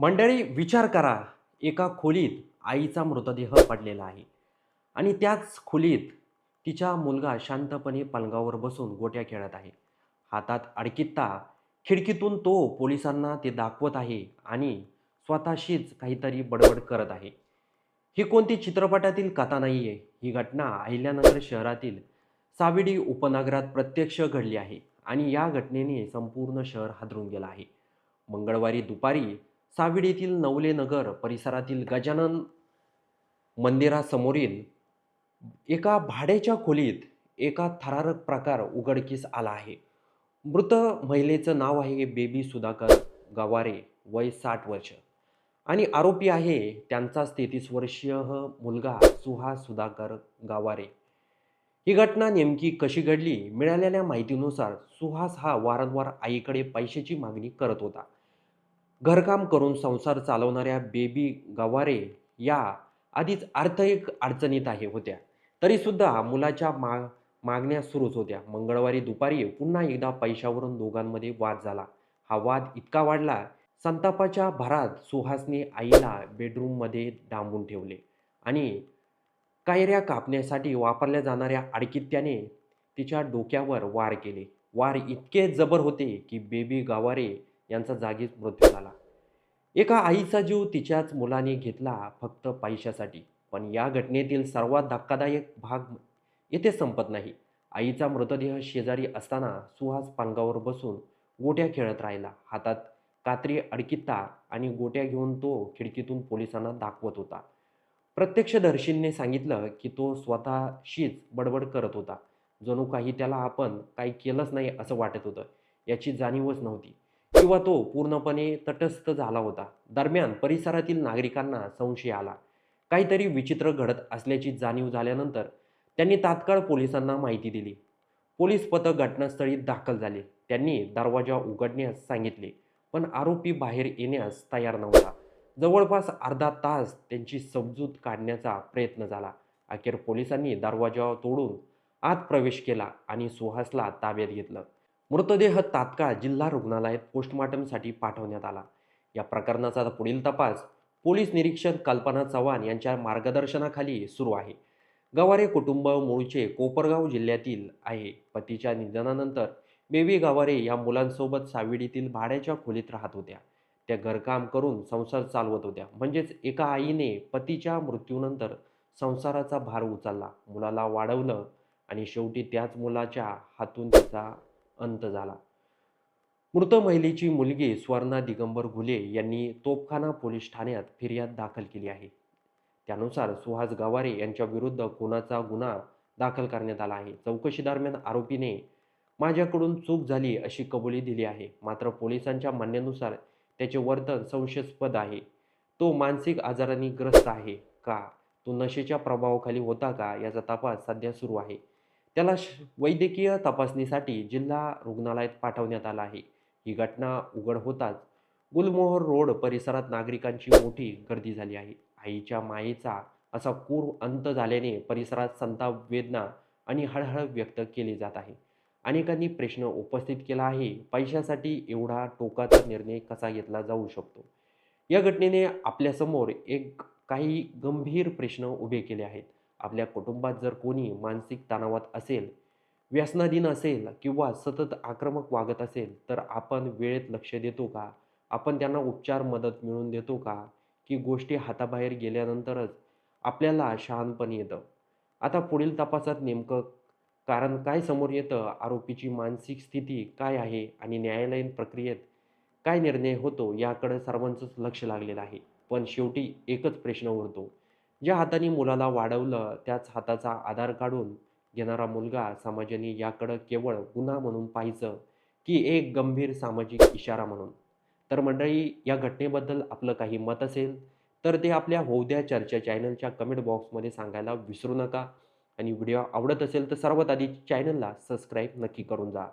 मंडळी विचार करा एका खोलीत आईचा मृतदेह पडलेला आहे आणि त्याच खोलीत तिचा मुलगा शांतपणे पलंगावर बसून गोट्या खेळत आहे. हातात अडकित्ता खिडकीतून तो पोलिसांना ते दाखवत आहे आणि स्वतःशीच काहीतरी बडबड करत आहे. ही कोणती चित्रपटातील कथा नाही आहे ही घटना अहिल्यानगर शहरातील साविडी उपनगरात प्रत्यक्ष घडली आहे आणि या घटनेने संपूर्ण शहर हादरून गेलं आहे. मंगळवारी दुपारी साविडीतील नवले नगर परिसरातील गजानन मंदिरासमोरील एका भाड्याच्या खोलीत एका थरारक प्रकार उघडकीस आला आहे. मृत महिलेचं नाव आहे बेबी सुधाकर गवारे वय साठ वर्ष. आणि आरोपी आहे त्यांचाच तेहतीस वर्षीय मुलगा सुहास सुधाकर गावारे. ही घटना नेमकी कशी घडली? मिळालेल्या माहितीनुसार सुहास हा वारंवार आईकडे पैशाची मागणी करत होता. घरकाम करून संसार चालवणाऱ्या बेबी गवारे या आधीच आर्थिक अडचणीत आहे होत्या. तरीसुद्धा मुलाच्या मा मागण्या सुरूच होत्या. मंगळवारी दुपारी पुन्हा एकदा पैशावरून दोघांमध्ये वाद झाला. हा वाद इतका वाढला संतापाच्या भरात सुहासने आईला बेडरूममध्ये डांबून ठेवले आणि कायऱ्या कापण्यासाठी वापरल्या जाणाऱ्या आडकित्याने तिच्या डोक्यावर वार केले. वार इतके जबर होते की बेबी गावारे यांचा जागीच मृत्यू झाला. एका आईचा जीव तिच्याच मुलाने घेतला फक्त पैशासाठी. पण या घटनेतील सर्वात धक्कादायक भाग येथे संपत नाही. आईचा मृतदेह शेजारी असताना सुहास पांगावर बसून गोट्या खेळत राहिला. हातात कात्री अडकित्ता आणि गोट्या घेऊन तो खिडकीतून पोलिसांना दाखवत होता. प्रत्यक्षदर्शींनी सांगितलं की तो स्वतःशीच बडबड करत होता. जणू काही त्याला आपण काही केलंच नाही असं वाटत होतं. याची जाणीवच नव्हती. किंवा तो पूर्णपणे तटस्थ झाला होता. दरम्यान परिसरातील नागरिकांना संशय आला. काहीतरी विचित्र घडत असल्याची जाणीव झाल्यानंतर त्यांनी तात्काळ पोलिसांना माहिती दिली. पोलीस पथक घटनास्थळी दाखल झाले. त्यांनी दरवाजा उघडण्यास सांगितले पण आरोपी बाहेर येण्यास तयार नव्हता. जवळपास अर्धा तास त्यांची समजूत काढण्याचा प्रयत्न झाला. अखेर पोलिसांनी दरवाजा तोडून आत प्रवेश केला आणि सुहासला ताब्यात घेतलं. मृतदेह तात्काळ जिल्हा रुग्णालयात पोस्टमॉर्टमसाठी पाठवण्यात आला. या प्रकरणाचा पुढील तपास पोलीस निरीक्षक कल्पना चव्हाण यांच्या मार्गदर्शनाखाली सुरू आहे. गवारे कुटुंब मूळचे कोपरगाव जिल्ह्यातील आहे. पतीच्या निधनानंतर बेबी गवारे या मुलांसोबत साविडीतील भाड्याच्या खोलीत राहत होत्या. त्या घरकाम करून संसार चालवत होत्या. म्हणजेच एका आईने पतीच्या मृत्यूनंतर संसाराचा भार उचलला. मुलाला वाढवलं आणि शेवटी त्याच मुलाच्या हातून तिचा अंत झाला. मृत महिलेची मुलगी स्वर्णा दिगंबर घुले यांनी तोपखाना पोलीस ठाण्यात फिर्याद दाखल केली आहे. त्यानुसार सुहास गवारे यांच्या विरुद्ध खुनाचा गुन्हा दाखल करण्यात आला आहे. चौकशी दरम्यान आरोपीने माझ्याकडून चूक झाली अशी कबुली दिली आहे. मात्र पोलिसांच्या म्हणण्यानुसार त्याचे वर्तन संशयास्पद आहे. तो मानसिक आजाराने ग्रस्त आहे का? तो नशेच्या प्रभावाखाली होता का? याचा तपास सध्या सुरू आहे. त्याला श- वैद्यकीय तपासणीसाठी जिल्हा रुग्णालयात पाठवण्यात आला आहे. ही घटना उघड होताच गुलमोहर रोड परिसरात नागरिकांची मोठी गर्दी झाली आहे. आईच्या मायेचा असा क्रूर अंत झाल्याने परिसरात संताप वेदना आणि हळहळ व्यक्त केली जात आहे. अनेकांनी प्रश्न उपस्थित केला आहे. पैशासाठी एवढा टोकाचा निर्णय कसा घेतला जाऊ शकतो? या घटनेने आपल्यासमोर एक काही गंभीर प्रश्न उभे केले आहेत. आपल्या कुटुंबात जर कोणी मानसिक तणावात असेल व्यसनाधीन असेल किंवा सतत आक्रमक वागत असेल तर आपण वेळेत लक्ष देतो का? आपण त्यांना उपचार मदत मिळवून देतो का? की गोष्टी हाताबाहेर गेल्यानंतरच आपल्याला शहाणपण येतं. आता पुढील तपासात नेमकं कारण काय समोर येतं? आरोपीची मानसिक स्थिती काय आहे? आणि न्यायालयीन प्रक्रियेत काय निर्णय होतो? याकडे सर्वांचंच लक्ष लागलेलं आहे. पण शेवटी एकच प्रश्न उरतो. ज्या हाताने मुलाला वाढवलं त्याच हाताचा आधार काढून घेणारा मुलगा समाजाने याकडं केवळ गुन्हा म्हणून पाहायचं की एक गंभीर सामाजिक इशारा म्हणून. तर मंडळी या घटनेबद्दल आपलं काही मत असेल तर ते आपल्या होद्या चर्चा चॅनलच्या कमेंट बॉक्समध्ये सांगायला विसरू नका. आणि व्हिडिओ आवडत असेल तर सर्वात आधी चॅनलला सबस्क्राईब नक्की करून जा.